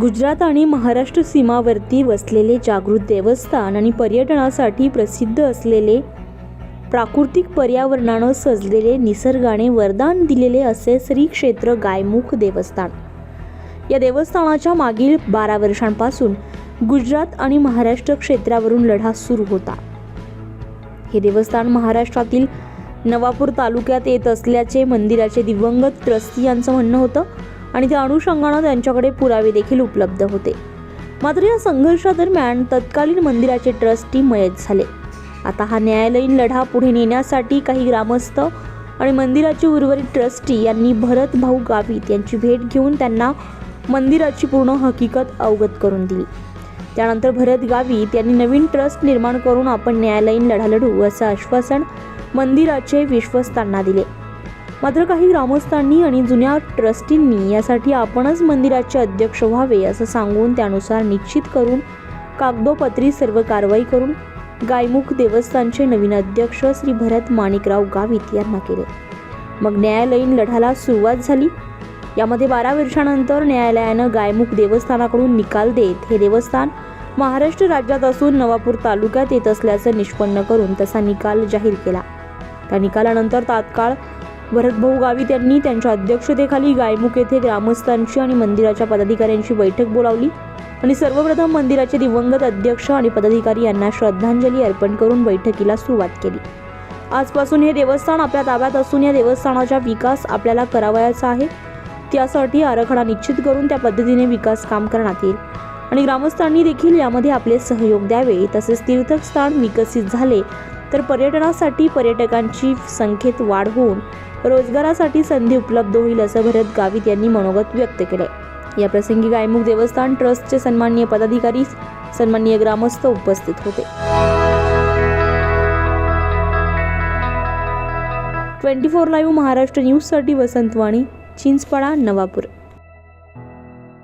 गुजरात आणि महाराष्ट्र सीमावरती वसलेले जागृत देवस्थान आणि पर्यटनासाठी प्रसिद्ध असलेले प्राकृतिक पर्यावरणानं सजलेले निसर्गाने वरदान दिलेले असे श्री क्षेत्र गायमुख देवस्थान. या देवस्थानाच्या मागील बारा वर्षांपासून गुजरात आणि महाराष्ट्र क्षेत्रावरून लढा सुरू होता. हे देवस्थान महाराष्ट्रातील नवापूर तालुक्यात येत असल्याचे मंदिराचे दिवंगत ट्रस्टी यांचं म्हणणं होतं. आणि त्या अनुषंगानं त्यांच्याकडे पुरावे देखील उपलब्ध होते. मात्र या संघर्षादरम्यान तत्कालीन मंदिराचे ट्रस्टी मयत झाले. आता हा न्यायालयीन लढा पुढे नेण्यासाठी काही ग्रामस्थ आणि मंदिराचे उर्वरित ट्रस्टी यांनी भरत भाऊ गावित यांची भेट घेऊन त्यांना मंदिराची पूर्ण हकीकत अवगत करून दिली. त्यानंतर भरत गावित यांनी नवीन ट्रस्ट निर्माण करून आपण न्यायालयीन लढा लढू असं आश्वासन मंदिराचे विश्वस्तांना दिले. मात्र काही ग्रामस्थांनी आणि जुन्या ट्रस्टींनी यासाठी आपणच मंदिराचे अध्यक्ष व्हावे असं सांगून त्यानुसार निश्चित करून कागदोपत्री सर्व कारवाई करून गायमुख देवस्थानचे नवीन अध्यक्ष श्री भरत माणिकराव गावित यांना केले. मग न्यायालयीन लढ्याला सुरुवात झाली. यामध्ये बारा वर्षानंतर न्यायालयानं गायमुख देवस्थानाकडून निकाल देत हे देवस्थान महाराष्ट्र राज्यात असून नवापूर तालुक्यात येत असल्याचं निष्पन्न करून तसा निकाल जाहीर केला. त्या निकालानंतर तात्काळ भरतभाऊ गावित यांनी त्यांच्या अध्यक्षतेखाली गायमुख येथे ग्रामस्थांची आणि मंदिराच्या पदाधिकाऱ्यांची बैठक बोलावली आणि सर्वप्रथम मंदिराचे दिवंगत अध्यक्ष आणि पदाधिकारी यांना श्रद्धांजली अर्पण करून बैठकीला सुरुवात केली. आजपासून हे देवस्थान आपल्या ताब्यात असून या देवस्थानाचा विकास आपल्याला करावयाचा आहे. त्यासाठी आराखडा निश्चित करून त्या पद्धतीने विकास काम करण्यात येईल आणि ग्रामस्थांनी देखील यामध्ये आपले सहयोग द्यावे. तसेच तीर्थस्थान विकसित झाले तर पर्यटनासाठी पर्यटकांची संख्येत वाढ होऊन रोजगारासाठी संधी उपलब्ध होईल असं भरत गावित यांनी मनोगत व्यक्त केले या प्रसंगी गायमुख देवस्थान ट्रस्टचे सन्माननीय पदाधिकारी सन्माननीय ग्रामस्थ उपस्थित होते. ट्वेंटी फोर लाईव्ह महाराष्ट्र न्यूजसाठी वसंतवाणी चिंचपाडा नवापूर.